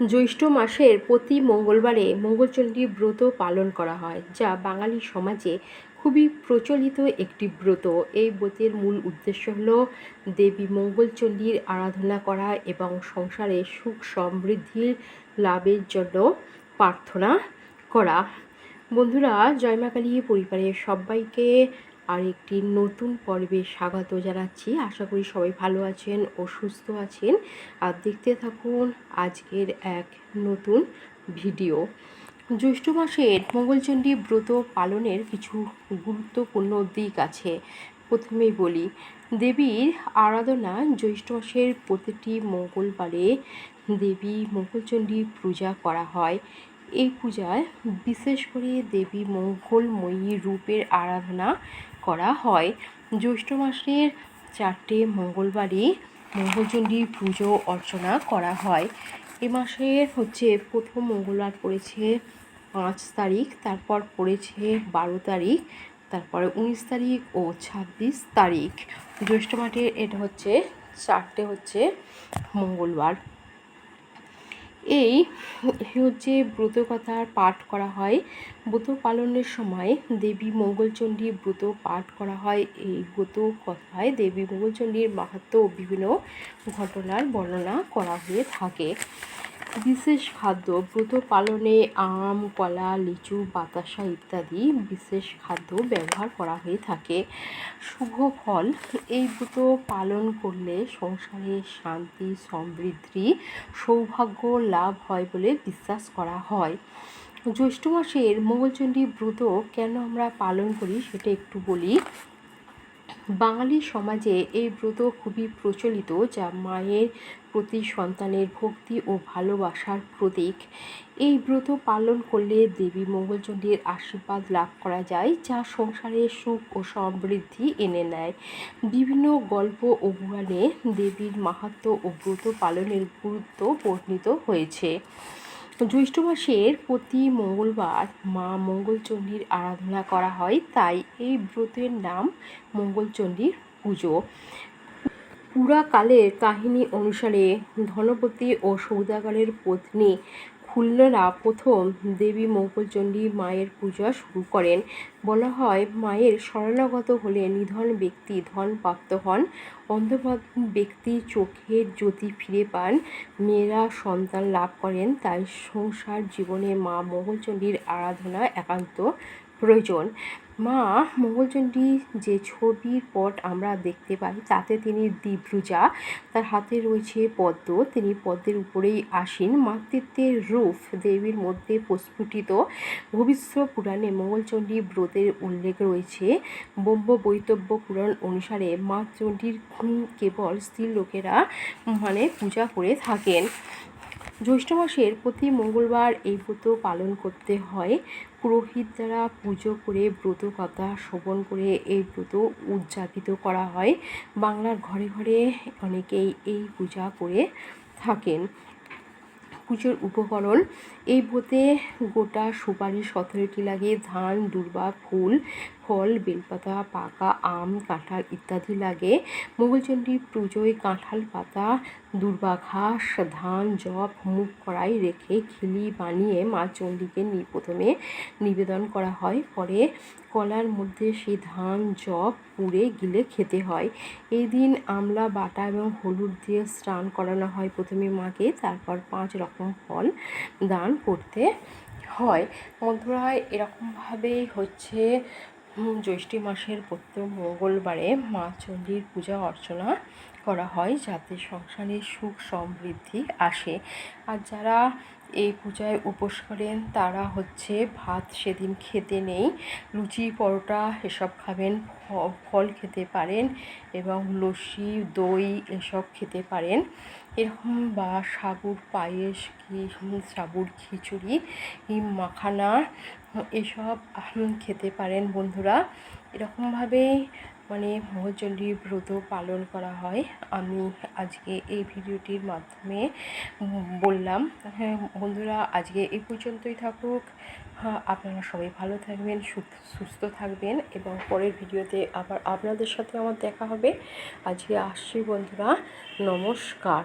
জ্যৈষ্ঠ মাসের প্রতি মঙ্গলবারে মঙ্গলচণ্ডী ব্রত পালন করা হয়, যা বাঙালি সমাজে খুবই প্রচলিত একটি ব্রত। এই ব্রতের মূল উদ্দেশ্য হল দেবী মঙ্গলচণ্ডীর আরাধনা করা এবং সংসারে সুখ সমৃদ্ধির লাভের জন্য প্রার্থনা করা। বন্ধুরা জয়মাকালী পরিবারের সবাইকে আর একটি নতুন পর্বে স্বাগত জানাচ্ছি। আশা করি সবাই ভালো আছেন ও সুস্থ আছেন। আর দেখতে থাকুন আজকের এক নতুন ভিডিও। জ্যৈষ্ঠ মাসের মঙ্গলচণ্ডী ব্রত পালনের কিছু গুরুত্বপূর্ণ দিক আছে। প্রথমেই বলি, দেবীর আরাধনা জ্যৈষ্ঠ মাসের প্রতিটি মঙ্গলবারে দেবী মঙ্গলচণ্ডী পূজা করা হয়। এই পূজায় বিশেষ করে দেবী মঙ্গলময়ী রূপের আরাধনা করা হয়। জ্যৈষ্ঠ মাসের চারটে মঙ্গলবারই মঙ্গলচণ্ডী পুজো অর্চনা করা হয়। এ মাসের হচ্ছে প্রথম মঙ্গলবার পড়েছে পাঁচ তারিখ, তারপর পড়েছে বারো তারিখ, তারপরে উনিশ তারিখ ও ছাব্বিশ তারিখ। জ্যৈষ্ঠ মাসের এটা হচ্ছে চারটে হচ্ছে মঙ্গলবার। এই হচ্ছে ব্রত ব্রতকথার পাঠ করা হয়। ব্রত পালনের সময় দেবী মঙ্গলচণ্ডী ব্রত পাঠ করা হয়। এই ব্রত কথায় দেবী মঙ্গলচণ্ডীর মাহাত্ম বিভিন্ন ঘটনার বর্ণনা করা হয়ে থাকে। বিশেষ খাদ্য, ব্রত পালনে আম, কলা, লিচু, বাতাসা ইত্যাদি বিশেষ খাদ্য ব্যবহার করা হয়ে থাকে। শুভ ফল, এই ব্রত পালন করলে সংসারে শান্তি, সমৃদ্ধি, সৌভাগ্য লাভ হয় বলে বিশ্বাস করা হয়। জ্যৈষ্ঠ মাসের মঙ্গলচণ্ডী ব্রত কেন আমরা পালন করি সেটা একটু বলি। বাঙালি সমাজে এই ব্রত খুবই প্রচলিত, যা মায়ের প্রতি সন্তানের ভক্তি ও ভালোবাসার প্রতীক। এই ব্রত পালন করলে দেবী মঙ্গলচণ্ডীর আশীর্বাদ লাভ করা যায়, যা সংসারে সুখ ও সমৃদ্ধি এনে নেয়। বিভিন্ন গল্প ও পুরাণে দেবীর মাহাত্ম ও ব্রত পালনের গুরুত্ব বর্ণিত হয়েছে। জ্যৈষ্ঠ মাসের প্রতি মঙ্গলবার মা মঙ্গলচণ্ডীর আরাধনা করা হয়, তাই এই ব্রতের নাম মঙ্গলচণ্ডীর পুজো। পুরাকালের কাহিনী অনুসারে ধনপতি ও সৌদাগরের পত্নী খুলনারা প্রথম দেবী মঙ্গলচণ্ডী মায়ের পূজা শুরু করেন। বলা হয়, মায়ের শরণাগত হলে নিধন ব্যক্তি ধন প্রাপ্ত হন। অন্ধভাব ব্যক্তি চোখের জ্যোতি ফিরে পান। মেয়েরা সন্তান লাভ করেন, তাই সংসার জীবনে মা মঙ্গলচণ্ডীর আরাধনা একান্ত। প্রয়োজন। মা, মঙ্গলচণ্ডী যে ছবির পট আমরা দেখতে পাই, তাতে তিনি দিব্রুজা, তার হাতে রয়েছে পদ্ম। তিনি পদ্মের উপরেই আসীন। মাতৃত্বের রূপ দেবীর মধ্যে প্রস্ফুটিত। ভবিষ্য পুরাণে মঙ্গলচণ্ডী ব্রতের উল্লেখ রয়েছে। ব্রহ্ম বৈতব্য পুরাণ অনুসারে মা চণ্ডীর কেবল স্ত্রী লোকেরা মানে পূজা করে থাকেন। জ্যৈষ্ঠ মাসের প্রতি মঙ্গলবার এই ব্রত পালন করতে হয়। পুরোহিত দ্বারা পুজো করে ব্রত কথা শোভন করে এই ব্রত উদযাপিত করা হয়। বাংলার ঘরে ঘরে অনেকেই এই পূজা করে থাকেন। পুজোর উপকরণ, এই ব্রতে গোটা সুপারি সতেরোটি লাগে ধান, দুর্বা, ফুল ফল, বেলপাতা, পাকা আম, কাঁঠাল ইত্যাদি লাগে। মঙ্গলচণ্ডী পুজোয় কাঁঠাল পাতা দুর্বা ঘাস ধান জব মুখ কড়াই রেখে খিলি বানিয়ে মা চণ্ডীকে প্রথমে নিবেদন করা হয়। পরে কলার মধ্যে সেই ধান জব পুড়ে গিলে খেতে হয়। এই দিন আমলা, বাটা এবং হলুদ দিয়ে স্নান করানো হয় প্রথমে মাকে। তারপর পাঁচ রকম ফল দান করতে হয়। বন্ধুরা, এরকমভাবেই হচ্ছে জ্যৈষ্ঠী মাসের প্রত্যেক মঙ্গলবারে মা চণ্ডীর পূজা অর্চনা করা হয় যাতে সংসারে সুখ সমৃদ্ধি আসে। আর যারা এই পূজায় উপোস করেন, তারা হচ্ছে ভাত সেদিন খেতে নেই, লুচি, পরোটা এসব খাবেন ফল খেতে পারেন এবং লস্যি, দই এসব খেতে পারেন। এরকম বা সাবুর পায়েস সাবুর খিচুড়ি মাখানা, এসব খেতে পারেন বন্ধুরা। এরকমভাবেই মানে মহজলী ব্রত পালন করা হয়। আমি আজকে এই ভিডিওটির মাধ্যমে বললাম হ্যাঁ বন্ধুরা, আজকে এই পর্যন্তই থাকুক। হ্যাঁ আপনারা সবাই ভালো থাকবেন সুস্থ থাকবেন এবং পরের ভিডিওতে আবার আপনাদের সাথে আমার দেখা হবে। আজকে আসছি বন্ধুরা, নমস্কার।